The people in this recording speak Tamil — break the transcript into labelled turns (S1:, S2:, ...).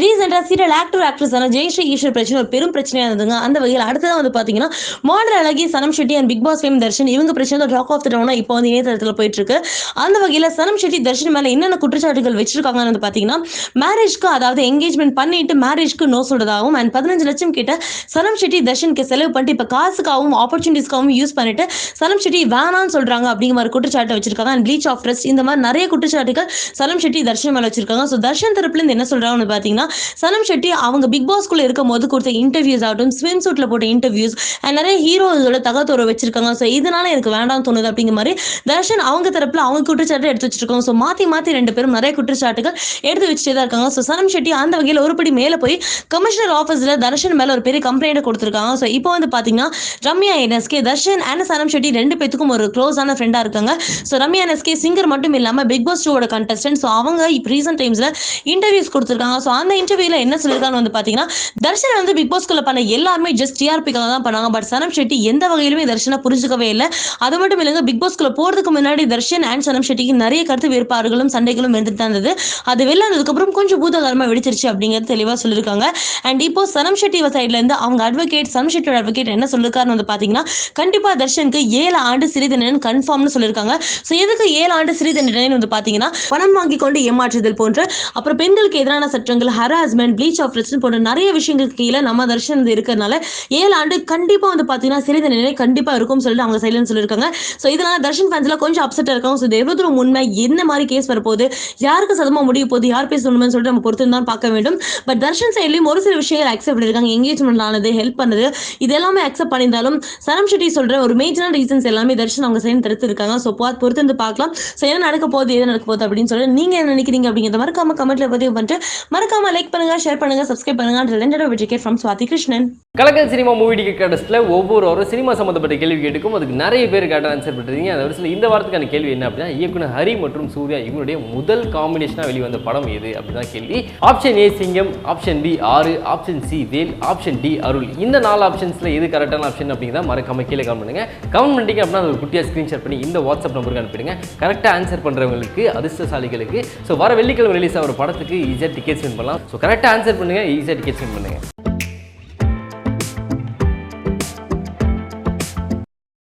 S1: ரீசெண்டாக சீரியல் ஆக்டர் ஆக்ட்ரஸான ஜெயஸ்ரீ ஈஸ்வர் பிரச்சனை ஒரு பெரும் பிரச்சனையாக இருந்ததுங்க. அந்த வகையில் அடுத்ததான் வந்து பார்த்தீங்கன்னா மாடல் அழகி Sanam Shetty and Bigg Boss fame Tharshan இவங்க பிரச்சனை டாக் ஆஃப் த இப்போ வந்து இணையதளத்தில் போயிட்டு இருக்கு அந்த வகையில் சனம் ஷெட்டி தர்ஷன் மேலே என்னென்ன குற்றச்சாட்டுகள் வச்சிருக்காங்கன்னு வந்து பார்த்தீங்கன்னா மேரேஜ்க்கு அதாவது என்கேஜ்மெண்ட் பண்ணிட்டு மேரேஜ்க்கு நோ சொல்றதாகவும் அண்ட் பதினஞ்சு லட்சம் கிட்ட சனம் ஷெட்டி தர்ஷனுக்கு செலவு பண்ணிட்டு இப்போ காசுக்காகவும் ஆப்பர்ச்சுனிட்டிஸ்க்காகவும் யூஸ் பண்ணிட்டு சனம் ஷெட்டி வேணான்னு சொல்றாங்க அப்படிங்கிற மாதிரி குற்றச்சாட்டை வச்சிருக்காங்க. அண்ட் ப்ளீச் ஆஃப் ட்ரஸ்ட் இந்த மாதிரி நிறைய குற்றச்சாட்டுகள் சனம் ஷெட்டி தர்ஷன் மேலே வச்சிருக்காங்க. ஸோ தர்ஷன் தரப்புலேருந்து என்ன சொல்றாங்கன்னு பார்த்தீங்கன்னா சனம் ஷெட்டி அவங்க பிக் பாஸ்குள்ள இருக்கும் போது கொடுத்த இன்டர்வியூஸ் ஆகட்டும் ஸ்விம் சூட்ல போட்ட இன்டர்வியூஸ் அண்ட் நிறைய ஹீரோஸோட தகத்தோட வச்சிருக்காங்க. ஸோ இதனால எனக்கு வேண்டாம் தோணுது அப்படிங்கிற மாதிரி தர்ஷன் அவங்க தரப்புல அவங்க குற்றச்சாட்டு எடுத்து வச்சிருக்காங்க. ஸோ மாத்தி மாத்தி ரெண்டு பேரும் நிறைய குற்றச்சாட்டுகள் எடுத்து வச்சுட்டே தான் இருக்காங்க. ஸோ சனம் ஷெட்டி அந்த வகையில் ஒருபடி மேலே போய் கமிஷனர் ஆஃபீஸில் தர்ஷன் மேலே ஒரு பெரிய கம்ப்ளைண்ட் கொடுத்துருக்காங்க. ஸோ இப்போ வந்து பார்த்தீங்கன்னா ரம்யா என்எஸ்கே தர்ஷன் அண்ட் சனம் ஷெட்டி ரெண்டு பேத்துக்கும் ஒரு க்ளோஸான ஃப்ரெண்டாக இருக்காங்க. ஸோ ரம்யா என்எஸ்கே சிங்கர் மட்டும் இல்லாமல் பிக் பாஸ் ஷோவோட கண்டஸ்டன்ட் ஸோ அவங்க இப்போ ரீசெண்ட் டைம்ஸில் இன்டர்வியூஸ் கொடுத்துருக்காங்க. ஸோ அந்த இன்டர்வியூல என்ன சொல்லியிருக்கான்னு வந்து பாத்தீங்கன்னா தர்ஷன் வந்து பிக் பாஸ்குள்ள பண்ண எல்லாருமே ஜஸ்ட் டிஆர்பிக்காக தான் பண்ணாங்க. பட் சனம் ஷெட்டி எந்த வகையிலுமே தர்ஷனை புரிஞ்சுக்கவே இல்லை. அது மட்டும் இல்லைங்க பிக் பாஸ்குள்ள போறதுக்கு முன்னாடி தர்ஷன் அண்ட் சனம் ஷெட்டிக்கு நிறைய கருத்து வேறுபாடுகளும் சண்டைகளும் இருந்துட்டு தான் இருந்தது. அது வெளியானதுக்கு அப்புறம் கொஞ்சம் பூதகாரமா வெடிச்சிருச்சு அப்படிங்கிறது தெளிவா சொல்லியிருக்காங்க. அண்ட் இப்போ சனம் ஷெட்டி சைட்ல இருந்து அவங்க அட்வொகேட் சனம் ஷெட்டியோட அட்வொகேட் என்ன சொல்லிருக்காருன்னு வந்து பாத்தீங்கன்னா கண்டிப்பா தர்ஷனுக்கு ஏழு ஆண்டு சிறை தண்டனை கன்ஃபார்ம்னு சொல்லியிருக்காங்க. ஸோ எதுக்கு ஏழு ஆண்டு சிறை தண்டனை வந்து பாத்தீங்கன்னா பணம் வாங்கி கொண்டு ஏமாற்றுதல் போன்ற அப்புறம் பெண்களுக்கு எதிரான சட்டங்கள் ஹராஸ்மெண்ட் ப்ளீச் ஆஃப் ரெஸ்ட் போன்ற நிறைய விஷயங்களுக்கு கீழே நம்ம தர்ஷன் இருக்கிறதுனால ஏழு ஆண்டு கண்டிப்பா வந்து பார்த்தீங்கன்னா சிறை தண்டனை கண்டிப்பா இருக்கும்னு சொல்லிட்டு அவங்க சைலன்ஸ் சொல்லியிருக்காங்க. ஸோ இதனால தர்ஷன் ஃபேன்ஸ்ல கொஞ்சம் அப்செட் இருக்காங்க. ஸோ இது எவ்வளவு தூரம் உண்மை? என்ன மாதிரி கேஸ் வரப்போகுது? யாருக்கு சதமா முடிய போகுது? யார் பேச உண்மைன்னு சொல்லிட்டு நம்ம பொறுத்து தான் பார்க்க வேண்டும். பட் தர்ஷன் சைட்லயும் ஒரு சில விஷயங்கள் அக்செப்ட் பண்ணிருக்காங்க எங்கேஜ்மெண்ட் ஆனது ஹெல்ப் பண்ணது இது எல்லாமே அக்செப்ட் பண்ணியிருந்தாலும் சரம் ஷெட்டி சொல்ற ஒரு மேஜரான ரீசன்ஸ் எல்லாமே தர்ஷன் அவங்க சைடு தடுத்து இருக்காங்க ஸோ பொறுத்து வந்து பார்க்கலாம். ஸோ என்ன நடக்க போகுது? எது நடக்க போகுது? அப்படின்னு சொல்லி நீங்க என்ன நினைக்கிறீங்க அப்படிங்கிறத மறக்காம கமெண்ட்ல பதிவு பண்ணிட்டு மறக்காம லைக் பண்ணுங்க ஷேர் பண்ணுங்க சப்ஸ்கிரைப் பண்ணுங்க related Vijay from Swathi Krishnan
S2: Kalakkal cinema movie ticket டெஸ்ட்டில் ஒவ்வொரு வாரம் சினிமா சம்மந்தப்பட்ட கேள்வி கேட்டுக்கும் அதுக்கு நிறைய பேர் கேட்ட ஆன்சர் பண்ணிருந்தீங்க அந்த வருஷத்தில் இந்த வாரத்துக்கான கேள்வி என்ன அப்படின்னா இயக்குனர் ஹரி மற்றும் சூர்யா இவங்களுடைய முதல் காம்பினேஷனாக வெளிவந்த படம் எது அப்படிதான் கேள்வி. ஆப்ஷன் ஏ சிங்கம் ஆப்ஷன் பி ஆறு option C Vel option D Arul. இந்த நாலு ஆப்ஷன்ஸில் எது கரெக்டான ஆப்ஷன் அப்படிங்கிறத மறக்காம கீழே கமெண்ட் பண்ணுங்க. கமெண்ட் பண்ணிட்டீங்க அப்படின்னா அது ஒரு குட்டியாக ஸ்க்ரீன்ஷாட் பண்ணி இந்த வாட்ஸ்அப் நம்பருக்கு அனுப்பிடுங்க. கரெக்டாக ஆன்சர் பண்ணுறவங்களுக்கு அதிர்ஷ்டசாலிகளுக்கு. ஸோ வர வெள்ளிக்கிழமை ரிலீஸ் ஆகிற படத்துக்கு ஈஸியாக டிக்கெட்ஸ் வின் பண்ணலாம். ஸோ கரெக்டாக ஆன்சர் பண்ணுங்க ஈஸியாக டிக்கெட்ஸ் வின் பண்ணுங்கள்